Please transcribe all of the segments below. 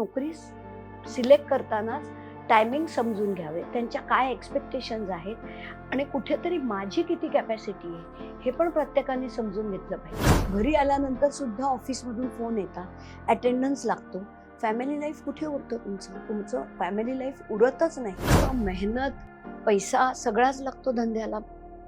नोकरी सिलेक्ट करतानाच टायमिंग समजून घ्यावे. त्यांच्या काय एक्सपेक्टेशन्स आहेत आणि कुठेतरी माझी किती कॅपॅसिटी आहे हे पण प्रत्येकाने समजून घेतलं पाहिजे. घरी आल्यानंतर सुद्धा ऑफिसमधून फोन येतात अटेंडन्स लागतो. फॅमिली लाईफ कुठे उरतं तुमचं? तुमचं फॅमिली लाईफ उरतच नाही. मेहनत पैसा सगळाच लागतो धंद्याला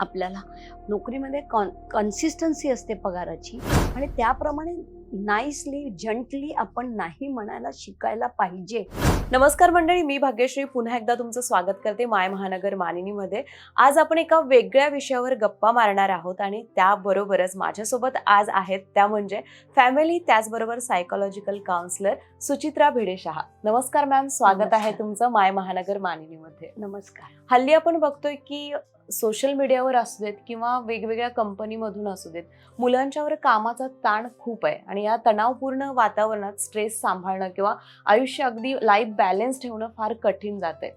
आपल्याला. नोकरीमध्ये कॉन कन्सिस्टन्सी असते पगाराची. आणि त्याप्रमाणे नाईसली जंटली आपण नाही म्हणायला शिकायला पाहिजे. नमस्कार मंडळी मी भाग्यश्री. पुन्हा एकदा तुमचं स्वागत करते माय महानगर मानिनीमध्ये. आज आपण एका वेगळ्या विषयावर गप्पा मारणार आहोत आणि त्याबरोबरच माझ्यासोबत आज आहेत त्या म्हणजे फॅमिली त्याचबरोबर सायकोलॉजिकल काउन्सिलर सुचित्रा भिडेशहा. नमस्कार मॅम स्वागत आहे. तुमचं माय महानगर मानिनीमध्ये. नमस्कार. हल्ली आपण बघतोय की सोशल मीडियावर असू देत किंवा वेगवेगळ्या कंपनीमधून असू देत मुलांच्यावर कामाचा ताण खूप आहे आणि या तणावपूर्ण वातावरणात स्ट्रेस सांभाळणं किंवा आयुष्य अगदी लाईफ बॅलन्स ठेवणं फार कठीण जाते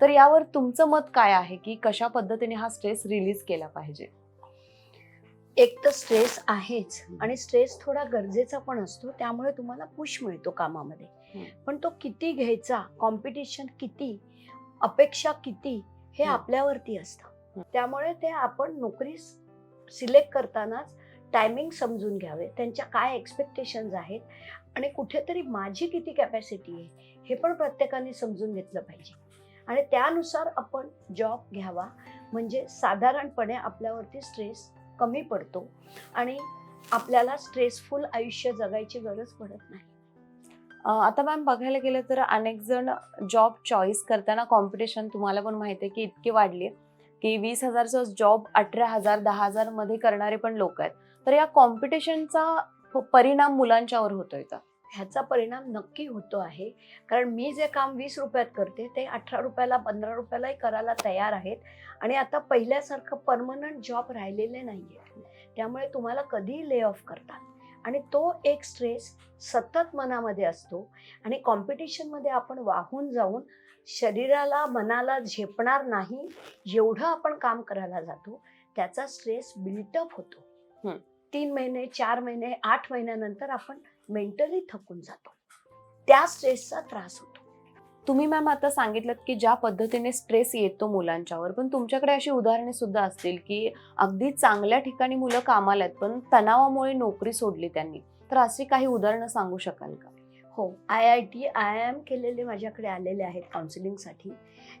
तर यावर तुमचं मत काय आहे की कशा पद्धतीने हा स्ट्रेस रिलीज केला पाहिजे एक तर स्ट्रेस आहेच आणि स्ट्रेस थोडा गरजेचा पण असतो त्यामुळे तुम्हाला पुश मिळतो कामामध्ये. पण तो किती घ्यायचा कॉम्पिटिशन किती अपेक्षा किती हे. आपल्यावरती असतं. त्यामुळे ते आपण नोकरी सिलेक्ट करतानाच टायमिंग समजून घ्यावे. त्यांच्या काय एक्सपेक्टेशन्स आहेत आणि कुठेतरी माझी किती कॅपॅसिटी आहे हे पण प्रत्येकाने समजून घेतलं पाहिजे. आणि त्यानुसार आपण जॉब घ्यावा. म्हणजे साधारणपणे आपल्यावरती स्ट्रेस कमी पडतो आणि आपल्याला स्ट्रेसफुल आयुष्य जगायची गरज पडत नाही. आता मॅम बघायला गेलं तर अनेक जण जॉब चॉईस करताना कॉम्पिटिशन तुम्हाला पण माहिती आहे की इतकी वाढली. आहे की वीस हजारचा जॉब अठरा हजार दहा हजारमध्ये करणारे पण लोक आहेत. तर या कॉम्पिटिशनचा परिणाम मुलांच्यावर होतोय का? ह्याचा परिणाम नक्की होतो आहे. कारण मी जे काम वीस रुपयात करते ते अठरा रुपयाला पंधरा रुपयालाही करायला तयार आहेत. आणि आता पहिल्यासारखं परमनंट जॉब राहिलेले नाही आहे त्यामुळे तुम्हाला कधीही ले ऑफ करतात. आणि तो एक स्ट्रेस सतत मनामध्ये असतो. आणि कॉम्पिटिशनमध्ये आपण वाहून जाऊन शरीराला मनाला झेपणार नाही जेवढं आपण काम करायला जातो त्याचा स्ट्रेस बिल्टअप होतो. तीन महिने चार महिने आठ महिन्यानंतर आपण मेंटली थकून जातो. त्या स्ट्रेसचा त्रास होतो. तुम्ही मॅम आता सांगितलं की ज्या पद्धतीने स्ट्रेस येतो मुलांच्यावर पण तुमच्याकडे अशी उदाहरणे सुद्धा असतील की अगदी चांगल्या ठिकाणी मुलं कामाला आहेत पण तणावामुळे नोकरी सोडली त्यांनी. तर अशी काही उदाहरणं सांगू शकाल का? हो I I T I M केलेले माझ्याकडे आलेले आहेत काउन्सिलिंगसाठी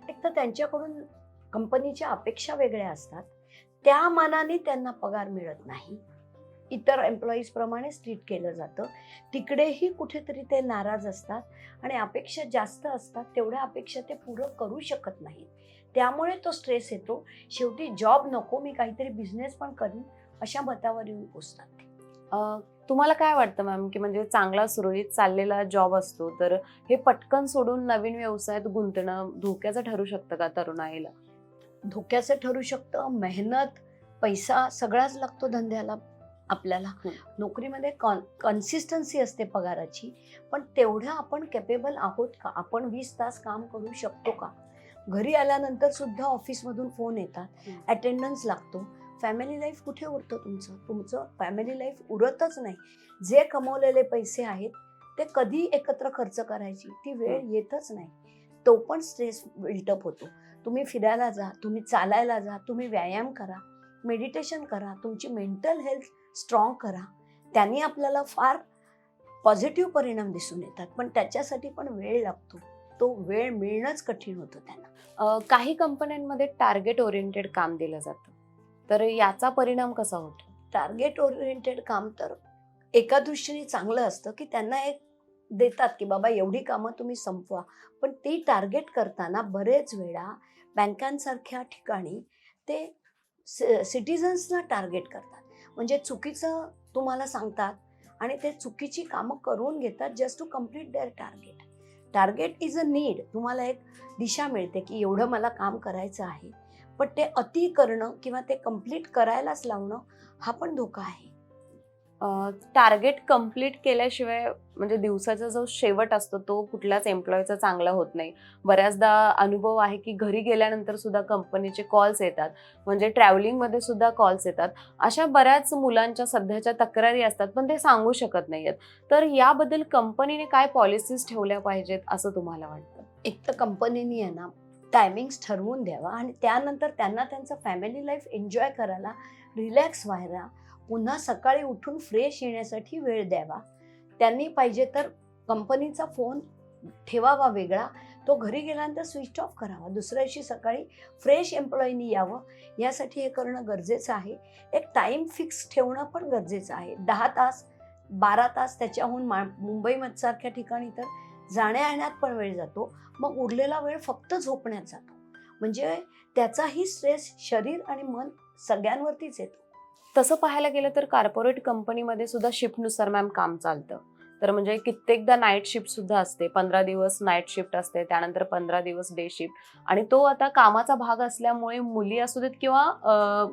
एक तर त्यांच्याकडून कंपनीच्या अपेक्षा वेगळ्या असतात. त्या मानाने त्यांना पगार मिळत नाही. इतर एम्प्लॉईजप्रमाणेच ट्रीट केलं जातं. तिकडेही कुठेतरी ते नाराज असतात आणि अपेक्षा जास्त असतात. तेवढ्या अपेक्षा ते पुरं करू शकत नाहीत. त्यामुळे तो स्ट्रेस येतो. शेवटी जॉब नको मी काहीतरी बिझनेस पण करीन अशा मतावर येऊन पोचतात ते. तुम्हाला काय वाटतं मॅम की म्हणजे चांगला सुरळीत चाललेला जॉब असतो तर हे पटकन सोडून नवीन व्यवसायात गुंतणं धोक्याचं ठरू शकतं का तरुणाईला? धोक्याचं ठरू शकतं मेहनत पैसा सगळाच लागतो धंद्याला आपल्याला. हम्म. नोकरीमध्ये कॉन कन्सिस्टन्सी असते पगाराची पण तेवढं आपण कॅपेबल आहोत का? आपण वीस तास काम करू शकतो का? घरी आल्यानंतर सुद्धा ऑफिसमधून फोन येतात. अटेंडन्स लागतो. फॅमिली लाईफ कुठे उरतं तुमचं? तुमचं फॅमिली लाईफ उरतच नाही. जे कमवलेले पैसे आहेत ते कधी एकत्र खर्च करायची. ती वेळ येतच नाही. तो पण स्ट्रेस बिल्टअप होतो. तुम्ही फिरायला जा तुम्ही चालायला जा तुम्ही व्यायाम करा मेडिटेशन करा तुमची मेंटल हेल्थ स्ट्रॉंग करा. त्यांनी आपल्याला फार पॉझिटिव्ह परिणाम दिसून येतात. पण त्याच्यासाठी पण वेळ लागतो. तो वेळ मिळणंच कठीण होतं त्यांना. काही कंपन्यांमध्ये टार्गेट ओरिएंटेड काम दिलं जातं. तर याचा परिणाम कसा होतो? टार्गेट ओरिएंटेड काम तर एका दृष्टीने चांगलं असतं की त्यांना एक देतात की बाबा एवढी कामं तुम्ही संपवा. पण ती टार्गेट करताना बरेच वेळा बँकांसारख्या ठिकाणी ते सिटिझन्सना टार्गेट करतात. म्हणजे चुकीचं तुम्हाला सांगतात आणि ते चुकीची कामं करून घेतात just to complete their target target is a need तुम्हाला एक दिशा मिळते की एवढं मला काम करायचं आहे. पण ते अति करणं किंवा ते कंप्लीट करायलाच लावणं हा पण धोका आहे. टार्गेट कंप्लीट केल्याशिवाय म्हणजे दिवसाचा जो शेवट असतो तो कुठल्याच एम्प्लॉईचा चांगला होत नाही. बऱ्याचदा अनुभव आहे की घरी गेल्यानंतर सुद्धा कंपनीचे कॉल्स येतात. म्हणजे ट्रॅव्हलिंगमध्ये सुद्धा कॉल्स येतात. अशा बऱ्याच मुलांच्या सध्याच्या तक्रारी असतात पण ते सांगू शकत नाहीयेत. तर याबद्दल कंपनीने काय पॉलिसीज ठेवल्या पाहिजेत असं तुम्हाला वाटतं? एक तर कंपनीने आहे ना टायमिंग्स ठरवून द्यावा आणि त्यानंतर त्यांना त्यांचं फॅमिली लाईफ एन्जॉय करायला रिलॅक्स व्हायला पुन्हा सकाळी उठून फ्रेश येण्यासाठी वेळ द्यावा. त्यांनी पाहिजे तर कंपनीचा फोन ठेवावा वेगळा तो घरी गेल्यानंतर स्विच ऑफ करावा. दुसऱ्या दिवशी सकाळी फ्रेश एम्प्लॉईनी यावं यासाठी हे करणं गरजेचं आहे. एक टाईम फिक्स ठेवणं पण गरजेचं आहे. दहा तास बारा तास त्याच्याहून मा मुंबईसारख्या ठिकाणी तर जाण्या येण्यात पण वेळ जातो. मग उरलेला वेळ फक्त झोपण्यात जातो. म्हणजे त्याचाही स्ट्रेस शरीर आणि मन सगळ्यांवरतीच येतो. तसं पाहायला गेलं तर कॉर्पोरेट कंपनीमध्ये सुद्धा शिफ्टनुसार मॅम काम चालतं. तर म्हणजे कित्येकदा नाईट शिफ्ट सुद्धा असते. पंधरा दिवस नाईट शिफ्ट असते. त्यानंतर पंधरा दिवस डे शिफ्ट आणि तो आता कामाचा भाग असल्यामुळे मुली असू देत किंवा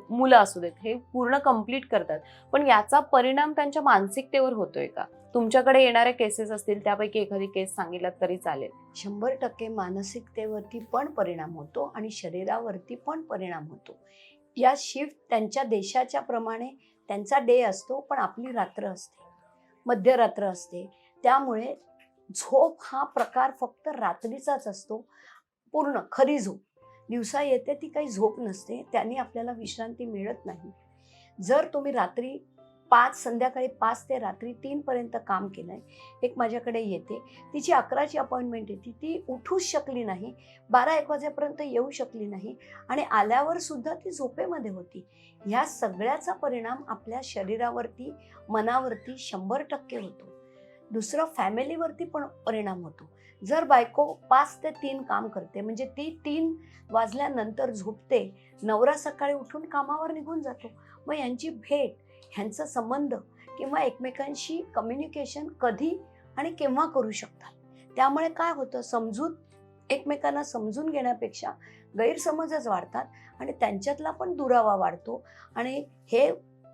मुलं असू देत हे पूर्ण कंप्लीट करतात. पण याचा परिणाम त्यांच्या मानसिकतेवर होतोय का? तुमच्याकडे येणारे केसेस असतील त्यापैकी एखादी केस सांगितलं तरी चालेल. शंभर टक्के मानसिकतेवरती पण परिणाम होतो आणि शरीरावरती पण परिणाम होतो. या शिफ्ट त्यांच्या देशाच्या प्रमाणे त्यांचा डे असतो पण आपली रात्र असते. मध्यरात्र असते. त्यामुळे झोप हा प्रकार फक्त रात्रीचाच असतो. पूर्ण खरी झोप. दिवसा येते ती काही झोप नसते त्याने आपल्याला विश्रांती मिळत नाही. जर तुम्ही रात्री पाच संध्याकाळी पाच ते रात्री तीनपर्यंत काम केलं आहे एक माझ्याकडे येते. तिची अकराची अपॉइंटमेंट येते. ती उठूच शकली नाही. बारा एक वाजेपर्यंत येऊ शकली नाही आणि आल्यावर सुद्धा ती झोपेमध्ये होती. ह्या सगळ्याचा परिणाम आपल्या शरीरावरती मनावरती शंभर टक्के होतो. दुसरं फॅमिलीवरती पण परिणाम होतो. जर बायको पाच ते तीन काम करते म्हणजे ती तीन वाजल्यानंतर झोपते नवरा सकाळी उठून कामावर निघून जातो. मग यांची भेट ह्यांचा संबंध किंवा एकमेकांशी कम्युनिकेशन कधी आणि केव्हा करू शकतात. त्यामुळे काय होतं समजूत एकमेकांना समजून घेण्यापेक्षा गैरसमजच वाढतात आणि त्यांच्यातला पण दुरावा वाढतो आणि हे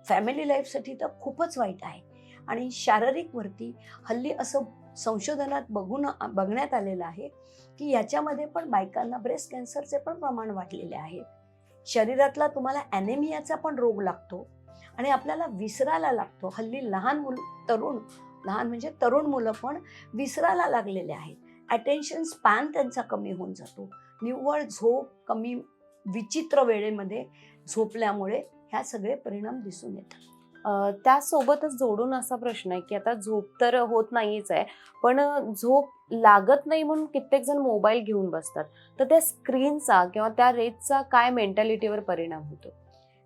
फॅमिली लाईफसाठी तर खूपच वाईट आहे. आणि शारीरिकवरती हल्ली असं संशोधनात बघून बघण्यात आलेलं आहे की याच्यामध्ये पण बायकांना ब्रेस्ट कॅन्सरचे पण प्रमाण वाढलेले आहे. शरीरातला तुम्हाला ॲनेमियाचा पण रोग लागतो. आणि आपल्याला विसरायला लागतो. हल्ली लहान मुल तरुण लहान म्हणजे तरुण मुलं पण विसरायला लागलेले आहेत. अटेन्शन स्पॅन त्यांचा कमी होऊन जातो. निव्वळ झोप कमी विचित्र वेळेमध्ये झोपल्यामुळे ह्या सगळे परिणाम दिसून येतात. त्यासोबतच जोडून असा प्रश्न आहे की आता झोप तर होत नाहीच आहे पण झोप लागत नाही म्हणून कित्येक जण मोबाईल घेऊन बसतात. तर त्या स्क्रीनचा किंवा त्या रेजचा काय मेंटॅलिटीवर परिणाम होतो?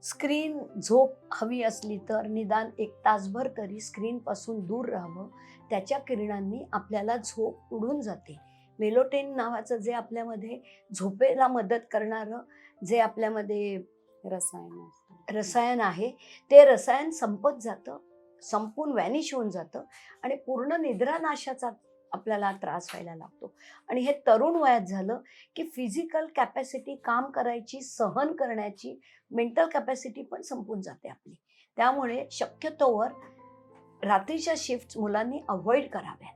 स्क्रीन झोप हवी असली तर निदान एक तासभर तरी स्क्रीनपासून दूर राहावं. त्याच्या किरणांनी आपल्याला झोप उडून जाते. मेलोटेन नावाचं जे आपल्यामध्ये झोपेला मदत करणारं जे आपल्यामध्ये रसायन रसायन आहे ते रसायन संपत जातं संपून व्हॅनिश होऊन जातं आणि पूर्ण निद्रानाशाचा आपल्याला त्रास व्हायला लागतो. आणि हे तरुण वयात झालं की फिजिकल कॅपॅसिटी काम करायची सहन करण्याची मेंटल कॅपॅसिटी पण संपून जाते आपली. त्यामुळे शक्यतोवर रात्रीच्या शिफ्ट मुलांनी अवॉइड कराव्यात.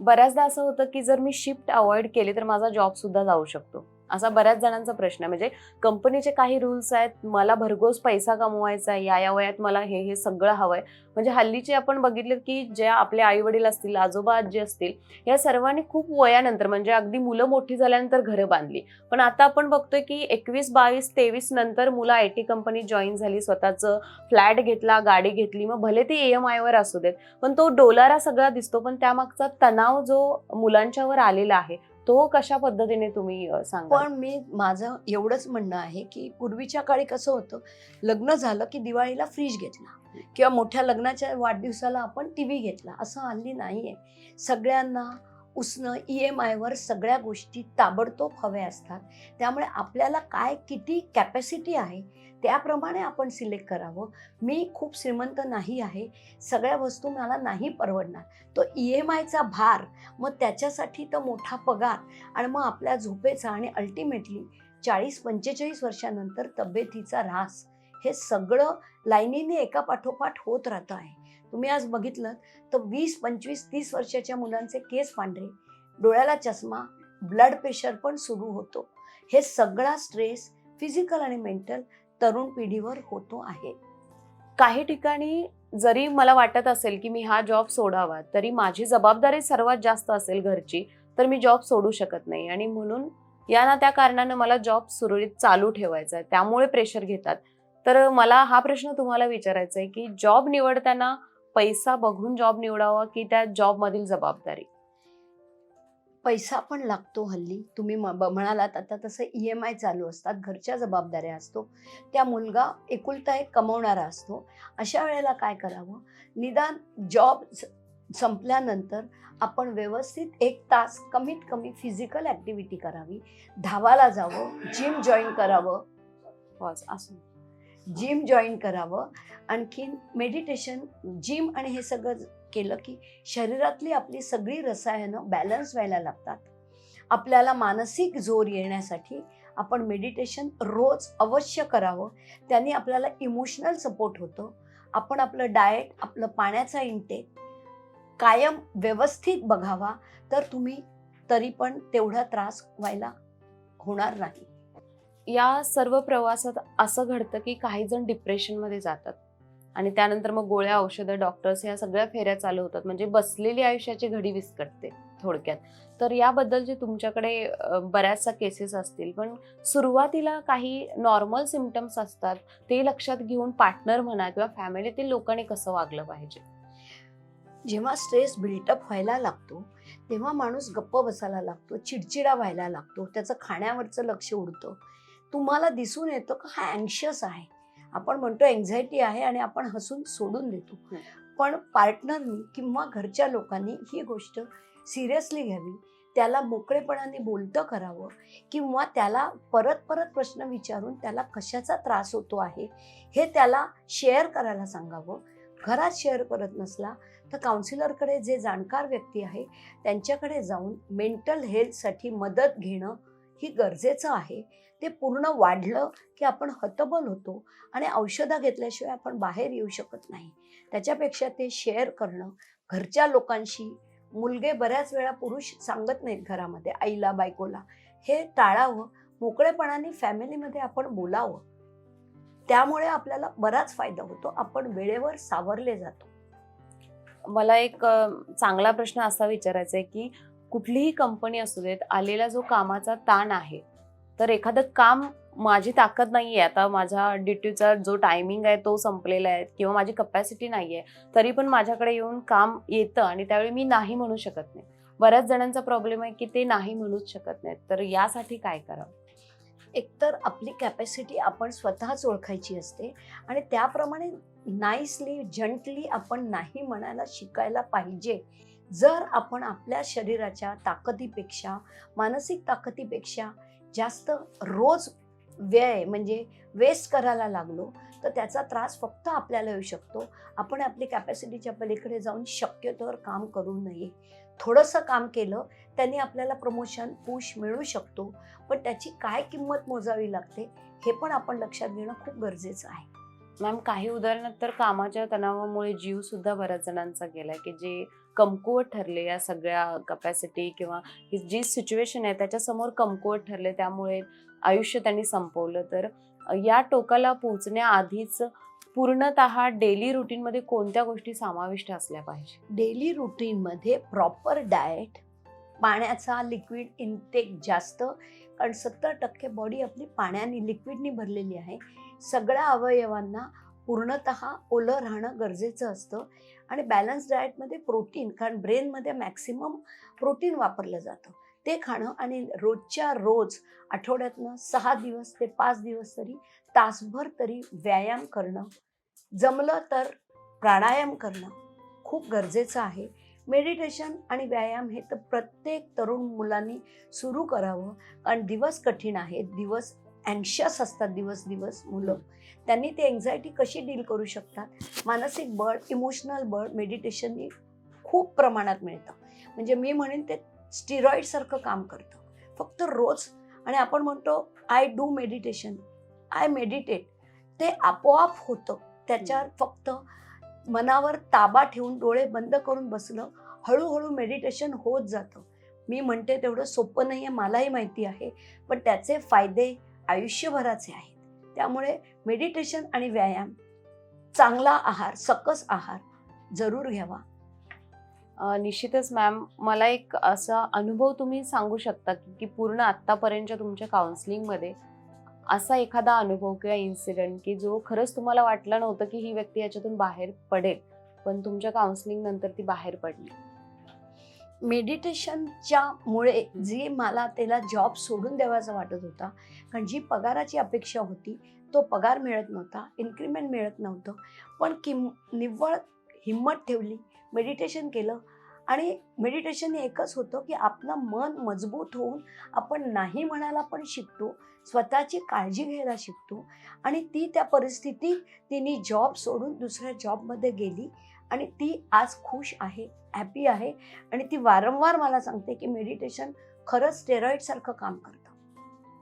बऱ्याचदा असं होतं की जर मी शिफ्ट अवॉइड केली तर माझा जॉब सुद्धा जाऊ शकतो. असा बऱ्याच जणांचा प्रश्न आहे. म्हणजे कंपनीचे काही रूल्स आहेत मला भरघोस पैसा कमवायचा आहे या या वयात मला हे हे सगळं हवंय. म्हणजे हल्लीचे आपण बघितलं की ज्या आपले आई वडील असतील आजोबा आजी असतील या सर्वांनी खूप वयानंतर म्हणजे अगदी मुलं मोठी झाल्यानंतर घरं बांधली. पण आता आपण बघतोय की एकवीस बावीस तेवीस नंतर मुलं आय टी कंपनी जॉईन झाली स्वतःचं फ्लॅट घेतला गाडी घेतली मग भले ती ई एम आयवर असू देत पण तो डोलारा सगळा दिसतो. पण त्यामागचा तणाव जो मुलांच्यावर आलेला आहे तो कशा पद्धतीने तुम्ही सांगा पण मी माझं एवढंच म्हणणं आहे की पूर्वीच्या काळी कसं होतं लग्न झालं की दिवाळीला फ्रीज घेतला किंवा मोठ्या लग्नाच्या वाढदिवसाला आपण टी व्ही घेतला असं हल्ली नाही आहे सगळ्यांना उसणं ई एम आयवर सगळ्या गोष्टी ताबडतोब हव्या असतात. त्यामुळे आपल्याला काय किती कॅपॅसिटी आहे त्याप्रमाणे आपण सिलेक्ट करावं. मी खूप श्रीमंत नाही आहे. सगळ्या वस्तू मला नाही परवडणार. तो ई एम आयचा भार मग त्याच्यासाठी तर मोठा पगार आणि मग आपल्या झोपेचा आणि अल्टिमेटली चाळीस पंचेचाळीस वर्षानंतर तब्येतीचा ऱ्हास हे सगळं लाईनीने एका पाठोपाठ होत राहतं आहे. तुम्ही आज बघितलं तर वीस पंचवीस तीस वर्षाच्या मुलांचे केस पांढरे डोळ्याला चष्मा ब्लड प्रेशर पण सुरू होतो. हे सगळा स्ट्रेस फिजिकल आणि मेंटल तरुण पिढीवर होतो आहे. काही ठिकाणी जरी मला वाटत असेल की मी हा जॉब सोडावा तरी माझी जबाबदारी सर्वात जास्त असेल घरची तर मी जॉब सोडू शकत नाही. आणि म्हणून या ना त्या कारणानं मला जॉब सुरळीत चालू ठेवायचा आहे. त्यामुळे प्रेशर घेतात. तर मला हा प्रश्न तुम्हाला विचारायचा आहे की जॉब निवडताना पैसा बघून जॉब निवडावा की त्या जॉब मधील जबाबदारी? पैसा पण लागतो हल्ली. तुम्ही म्हणालात आता तसं ई एम आय चालू असतात. घरच्या जबाबदाऱ्या असतो. त्या मुलगा एकुलता एक कमवणारा असतो. अशा वेळेला काय करावं? निदान जॉब संपल्यानंतर आपण व्यवस्थित एक तास कमीत कमी फिजिकल ॲक्टिव्हिटी करावी. धावाला जावं. जिम जॉईन करावं. बस असं. जिम जॉईन करावं. आणखीन मेडिटेशन जिम आणि हे सगळं केलं की शरीरातली आपली सगळी रसायनं बॅलन्स व्हायला लागतात. आपल्याला मानसिक जोर येण्यासाठी आपण मेडिटेशन रोज अवश्य करावं. त्याने आपल्याला इमोशनल सपोर्ट होतो. आपण आपलं डाएट आपलं पाण्याचा इंटेक कायम व्यवस्थित बघावा. तर तुम्ही तरी पण तेवढा त्रास व्हायला होणार नाही. या सर्व प्रवासात असं घडतं की काही जण डिप्रेशनमध्ये जातात. आणि त्यानंतर मग गोळ्या औषधं डॉक्टर्स या सगळ्या फेऱ्या चालू होतात. म्हणजे बसलेली आयुष्याची घडी विस्कटते थोडक्यात. तर याबद्दल जे तुमच्याकडे बऱ्याचशा केसेस असतील पण सुरुवातीला काही नॉर्मल सिमटम्स असतात ते लक्षात घेऊन पार्टनर म्हणा किंवा फॅमिलीतील लोकांनी कसं वागलं पाहिजे? जेव्हा स्ट्रेस बिल्टअप व्हायला लागतो तेव्हा माणूस गप्प बसायला लागतो चिडचिडा व्हायला लागतो त्याचं खाण्यावरचं लक्ष उडतं. तुम्हाला दिसून येतं का हा अँशियस आहे. आपण म्हणतो एन्झायटी आहे आणि आपण हसून सोडून देतो. पण पार्टनरनी किंवा घरच्या लोकांनी ही गोष्ट सिरियसली घ्यावी. त्याला मोकळेपणाने बोलतं करावं किंवा त्याला परत परत प्रश्न विचारून त्याला कशाचा त्रास होतो आहे हे त्याला शेअर करायला सांगावं. घरात शेअर करत नसला तर काउन्सिलरकडे जे जाणकार व्यक्ती आहे त्यांच्याकडे जाऊन मेंटल हेल्थसाठी मदत घेणं ही गरजेचं आहे. ते पूर्ण वाढलं की आपण हतबल होतो आणि औषधं घेतल्याशिवाय आपण बाहेर येऊ शकत नाही. त्याच्यापेक्षा ते शेअर करणं घरच्या लोकांशी मुलगे बऱ्याच वेळा पुरुष सांगत नाहीत घरामध्ये आईला बायकोला. हे टाळावं मोकळेपणाने फॅमिलीमध्ये आपण बोलावं. त्यामुळे आपल्याला बराच फायदा होतो आपण वेळेवर सावरले जातो. मला एक चांगला प्रश्न असा विचारायचा आहे की कुठलीही कंपनी असू देत आलेला जो कामाचा ताण आहे तर एखादं काम माझी ताकद नाही आहे आता माझा ड्युटीचा जो टायमिंग आहे तो संपलेला आहे किंवा माझी कपॅसिटी नाही आहे तरी पण माझ्याकडे येऊन काम येतं आणि त्यावेळी मी नाही म्हणू शकत नाही. बऱ्याच जणांचा प्रॉब्लेम आहे की ते नाही म्हणूच शकत नाहीत. तर यासाठी काय करावं? एकतर आपली कॅपॅसिटी आपण स्वतःच ओळखायची असते आणि त्याप्रमाणे नाईसली जंटली आपण नाही म्हणायला शिकायला पाहिजे. जर आपण आपल्या शरीराच्या ताकदीपेक्षा मानसिक ताकदीपेक्षा जास्त रोज व्यय म्हणजे वेस्ट करायला लागलो तर त्याचा त्रास फक्त आपल्याला येऊ शकतो. आपण आपली कॅपॅसिटीच्या पलीकडे जाऊन शक्यतोवर काम करू नये. थोडंसं काम केलं त्याने आपल्याला प्रमोशन पुश मिळू शकतो. पण त्याची काय किंमत मोजावी लागते हे पण आपण लक्षात घेणं खूप गरजेचं आहे. मॅम काही उदाहरणात तर कामाच्या तणावामुळे जीव सुद्धा बऱ्याच जणांचा गेला की जे कमकुवत ठरले या सगळ्या कपॅसिटी किंवा ही जी सिच्युएशन आहे त्याच्यासमोर कमकुवत ठरले त्यामुळे आयुष्य त्यांनी संपवलं. तर या टोकाला पोहोचण्याआधीच पूर्णत डेली रुटीनमध्ये कोणत्या गोष्टी समाविष्ट असल्या पाहिजे? डेली रुटीनमध्ये प्रॉपर डाएट पाण्याचा लिक्विड इनटेक जास्त कारण सत्तर टक्के बॉडी आपली पाण्याने लिक्विडनी भरलेली आहे. सगळ्या अवयवांना पूर्णत ओलं राहणं गरजेचं असतं. आणि बॅलन्स डाएटमध्ये प्रोटीन कारण ब्रेनमध्ये मॅक्सिमम प्रोटीन वापरलं जातं. ते खाणं आणि रोजच्या रोज आठवड्यातनं सहा दिवस ते पाच दिवस तरी तासभर तरी व्यायाम करणं जमलं तर प्राणायाम करणं खूप गरजेचं आहे. मेडिटेशन आणि व्यायाम हे तर प्रत्येक तरुण मुलांनी सुरू करावं. कारण दिवस कठीण आहे दिवस अँशियस असतात दिवस दिवस मुलं. त्यांनी ते एन्झायटी कशी डील करू शकतात? मानसिक बळ इमोशनल बळ मेडिटेशननी खूप प्रमाणात मिळतं. म्हणजे मी म्हणेन ते स्टिरॉइडसारखं काम करतं. फक्त रोज आणि आपण म्हणतो I do meditation I meditate ते आपोआप होतं. त्याच्यावर फक्त मनावर ताबा ठेवून डोळे बंद करून बसलं हळूहळू मेडिटेशन होत जातं. मी म्हणते तेवढं सोपं नाही आहे मलाही माहिती आहे पण त्याचे फायदे आयुष्यभराचे आहेत. त्यामुळे मेडिटेशन आणि व्यायाम चांगला आहार सकस आहार जरूर घ्यावा. निश्चितच मॅम मला एक असा अनुभव तुम्ही सांगू शकता की की पूर्ण आत्तापर्यंतच्या तुमच्या काउन्सिलिंगमध्ये असा एखादा अनुभव किंवा इन्सिडेंट की जो खरंच तुम्हाला वाटलं नव्हतं की ही व्यक्ती याच्यातून बाहेर पडेल पण तुमच्या काउन्सिलिंग नंतर ती बाहेर पडली. मेडिटेशनच्या मुळे जी मला त्याला जॉब सोडून द्यावाचा वाटत होता कारण जी पगाराची अपेक्षा होती तो पगार मिळत नव्हता इन्क्रीमेंट मिळत नव्हतं. पण किम निव्वळ हिंमत ठेवली मेडिटेशन केलं आणि मेडिटेशन हे एकच होतं की आपलं मन मजबूत होऊन आपण नाही म्हणायला पण शिकतो स्वतःची काळजी घ्यायला शिकतो आणि ती त्या परिस्थितीत तिने जॉब सोडून दुसऱ्या जॉबमध्ये गेली आणि ती आज खुश आहे हॅपी आहे आणि ती वारंवार मला सांगते की मेडिटेशन खरंच स्टेरॉइड सारखं काम करतं.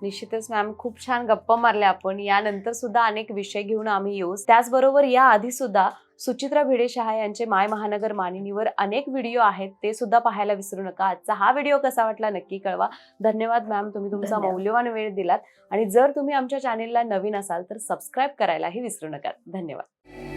निश्चितच मॅम खूप छान गप्पा मारल्या आपण. यानंतर सुद्धा अनेक विषय घेऊन आम्ही येऊ. त्याचबरोबर या आधी सुद्धा सुचित्रा भिडे शहा यांचे माय महानगर मानिनीवर अनेक व्हिडिओ आहेत. ते सुद्धा पाहायला विसरू नका. आजचा हा व्हिडिओ कसा वाटला नक्की कळवा. धन्यवाद मॅम तुम्ही तुमचा. मौल्यवान वेळ दिलात. आणि जर तुम्ही आमच्या चॅनेलला नवीन असाल तर सबस्क्राईब करायलाही विसरू नका. धन्यवाद.